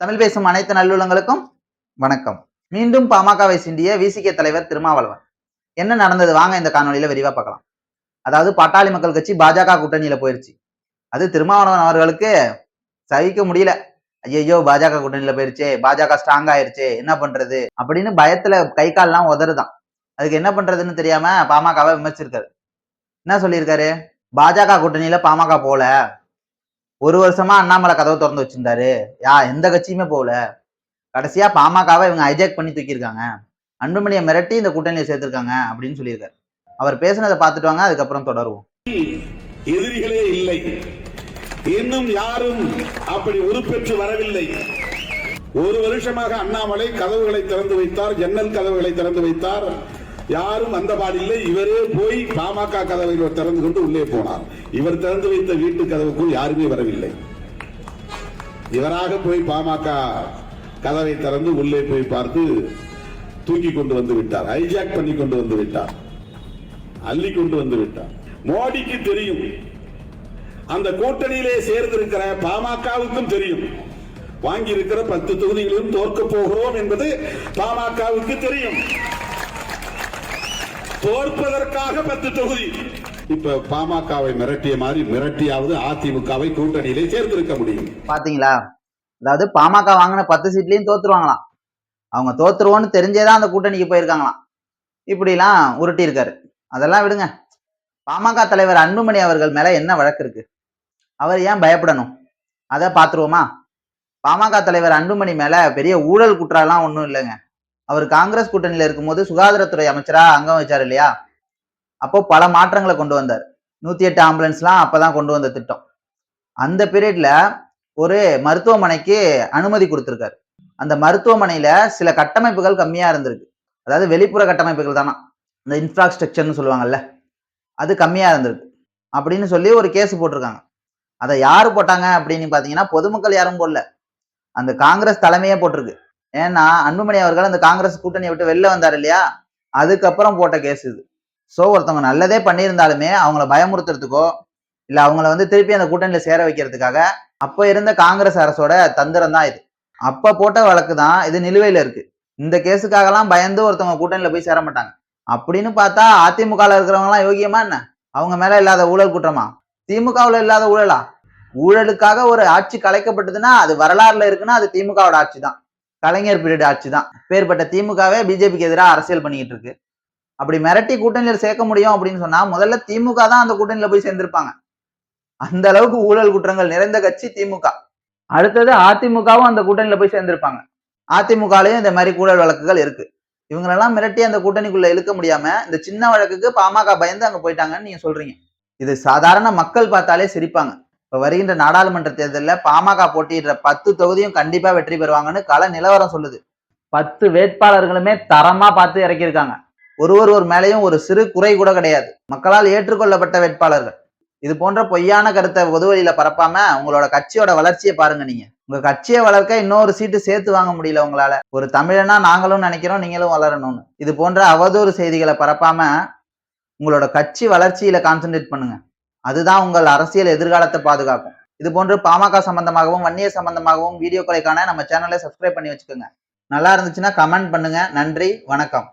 தமிழ் பேசும் அனைத்து நல்லுள்ளங்களுக்கும் வணக்கம். மீண்டும் பாமகவை சிண்டிய விசிகே தலைவர் திருமாவளவன். என்ன நடந்தது? வாங்க இந்த காணொலியில விரிவா பார்க்கலாம். அதாவது பாட்டாளி மக்கள் கட்சி பாஜக கூட்டணியில போயிருச்சு. அது திருமாவளவன் அவர்களுக்கு சகிக்க முடியல. ஐயோ பாஜக கூட்டணியில போயிருச்சே பாஜக ஸ்ட்ராங் ஆயிருச்சு என்ன பண்றது? அப்படின்னு பயத்துல கை கால்லாம் உதறுதான். அதுக்கு என்ன பண்றதுன்னு தெரியாம பாமகவை விமர்சிருக்காரு என்ன சொல்லியிருக்காரு? பாஜக கூட்டணியில பாமக போல. ஒரு வருஷமா அண்ணாமலை கதவை திறந்து வச்சிருந்தாரு. யா எந்த கட்சியுமே போகல. கடைசியா பாமகவை இவங்க ஹைஜாக் பண்ணி தூக்கியிருக்காங்க. அன்புமணியை மிரட்டி இந்த கூட்டணியை சேர்த்திருக்காங்க அப்படின்னு சொல்லியிருக்காரு. அவர் பேசுனதை பார்த்துட்டு வாங்க அதுக்கப்புறம் தொடருவோம். எதிரிகளே இல்லை. இன்னும் யாரும் அப்படி உருப்பெற்று வரவில்லை. ஒரு வருஷமாக அண்ணாமலை கதவுகளை திறந்து வைத்தார். ஜன்னல் கதவுகளை திறந்து வைத்தார். யாரும் அந்த பாடில்லை இவரே போய் பாமக கதவை திறந்து கொண்டு உள்ளே போனார். இவர் திறந்து வைத்த வீட்டு கதவுக்குள் யாருமே வரவில்லை. இவராக போய் பாமக கதவை திறந்து உள்ளே போய் பார்த்து தூக்கி கொண்டு வந்து விட்டார். ஹைஜாக் பண்ணி கொண்டு வந்து விட்டார். அள்ளி கொண்டு வந்து விட்டார். மோடிக்கு தெரியும். அந்த கூட்டணியிலே சேர்ந்திருக்கிற பாமகவுக்கும் தெரியும். வாங்கி இருக்கிற பத்து தொகுதிகளிலும் தோற்க போகிறோம் என்பது பாமகவுக்கு தெரியும். தோற்பதற்காக பத்து தொகுதி. இப்ப பாமகவை மிரட்டிய மாதிரி மிரட்டியாவது அதிமுகவை கூட்டணியிலே சேர்ந்திருக்க முடியும். பாத்தீங்களா? அதாவது பாமக வாங்கின பத்து சீட்லயும் தோத்துருவாங்களாம். அவங்க தோத்துருவோன்னு தெரிஞ்சேதான் அந்த கூட்டணிக்கு போயிருக்காங்களாம். இப்படிலாம் உருட்டி இருக்காரு அதெல்லாம் விடுங்க. பாமக தலைவர் அன்புமணி அவர்கள் மேல என்ன வழக்கு இருக்கு? அவர் ஏன் பயப்படணும்? அதை பார்த்துருவோமா? பாமக தலைவர் அன்புமணி மேல பெரிய ஊழல் குற்றம்லாம் ஒன்றும் இல்லைங்க. அவர் காங்கிரஸ் கூட்டணியில இருக்கும்போது சுகாதாரத்துறை அமைச்சரா அங்கம் வச்சார் இல்லையா? அப்போ பல மாற்றங்களை கொண்டு வந்தார். நூத்தி எட்டு ஆம்புலன்ஸ்லாம் அப்பதான் கொண்டு வந்த திட்டம். அந்த பீரியட்ல ஒரு மருத்துவமனைக்கு அனுமதி கொடுத்துருக்காரு. அந்த மருத்துவமனையில சில கட்டமைப்புகள் கம்மியா இருந்திருக்கு. அதாவது வெளிப்புற கட்டமைப்புகள் தானா? இந்த இன்ஃப்ராஸ்ட்ரக்சர்னு சொல்லுவாங்கல்ல. அது கம்மியா இருந்திருக்கு. அப்படின்னு சொல்லி ஒரு கேஸ் போட்டிருக்காங்க. அதை யாரு போட்டாங்க அப்படின்னு பாத்தீங்கன்னா பொதுமக்கள் யாரும் போடல. அந்த காங்கிரஸ் தலைமையே போட்டிருக்கு. ஏன்னா அன்புமணி அவர்கள் அந்த காங்கிரஸ் கூட்டணியை விட்டு வெளில வந்தார் இல்லையா? அதுக்கப்புறம் போட்ட கேஸ் இது. ஸோ ஒருத்தவங்க நல்லதே பண்ணியிருந்தாலுமே அவங்கள பயமுறுத்துறதுக்கோ இல்லை அவங்கள வந்து திருப்பி அந்த கூட்டணியில சேர வைக்கிறதுக்காக அப்போ இருந்த காங்கிரஸ் அரசோட தந்திரம் தான் இது. அப்ப போட்ட வழக்கு தான் இது நிலுவையில் இருக்கு. இந்த கேஸுக்காகலாம் பயந்து ஒருத்தவங்க கூட்டணியில போய் சேர மாட்டாங்க. அப்படின்னு பார்த்தா அதிமுகவில் இருக்கிறவங்க எல்லாம் யோகியமா என்ன? அவங்க மேல இல்லாத ஊழல் குற்றமா? திமுகவுல இல்லாத ஊழலா? ஊழலுக்காக ஒரு ஆட்சி கலைக்கப்பட்டதுன்னா அது வரலாறுல இருக்குன்னா அது திமுகவோட ஆட்சி தான். கலைஞர் பீரியட் ஆட்சி தான் பேர்பட்ட திமுகவே பிஜேபிக்கு எதிராக அரசியல் பண்ணிக்கிட்டு இருக்கு. அப்படி மிரட்டி கூட்டணியில் சேர்க்க முடியும் அப்படின்னு சொன்னா முதல்ல திமுக தான் அந்த கூட்டணியில போய் சேர்ந்திருப்பாங்க. அந்த அளவுக்கு ஊழல் குற்றங்கள் நிறைந்த கட்சி திமுக. அடுத்தது அதிமுகவும் அந்த கூட்டணியில போய் சேர்ந்திருப்பாங்க. அதிமுகலையும் இந்த மாதிரி ஊழல் வழக்குகள் இருக்கு. இவங்களெல்லாம் மிரட்டி அந்த கூட்டணிக்குள்ள இழுக்க முடியாம இந்த சின்ன வழக்குக்கு பாமக பயந்து அங்க போயிட்டாங்கன்னு நீங்க சொல்றீங்க. இது சாதாரண மக்கள் பார்த்தாலே சிரிப்பாங்க. இப்ப வருகின்ற நாடாளுமன்ற தேர்தலில் பாமக போட்டியிடுற பத்து தொகுதியும் கண்டிப்பா வெற்றி பெறுவாங்கன்னு கள நிலவரம் சொல்லுது. பத்து வேட்பாளர்களுமே தரமா பார்த்து இறக்கியிருக்காங்க. ஒருவர் ஒரு மேலேயும் ஒரு சிறு குறை கூட கிடையாது. மக்களால் ஏற்றுக்கொள்ளப்பட்ட வேட்பாளர்கள். இது போன்ற பொய்யான கருத்தை பொதுவெளியில பரப்பாம உங்களோட கட்சியோட வளர்ச்சியை பாருங்க நீங்க. உங்க கட்சியை வளர்க்க இன்னொரு சீட்டு சேர்த்து வாங்க முடியல உங்களால. ஒரு தமிழனா நாங்களும் நினைக்கிறோம் நீங்களும் வளரணும்னு. இது போன்ற அவதூறு செய்திகளை பரப்பாம உங்களோட கட்சி வளர்ச்சியில கான்சென்ட்ரேட் பண்ணுங்க. அதுதான் உங்கள் அரசியல் எதிர்காலத்தை பாதுகாக்கும். இது போன்று பாமக சம்பந்தமாகவும் வன்னிய சம்பந்தமாகவும் வீடியோக்களைக்கான நம்ம சேனலை சப்ஸ்கிரைப் பண்ணி வச்சுக்கோங்க. நல்லா இருந்துச்சுன்னா கமெண்ட் பண்ணுங்க. நன்றி வணக்கம்.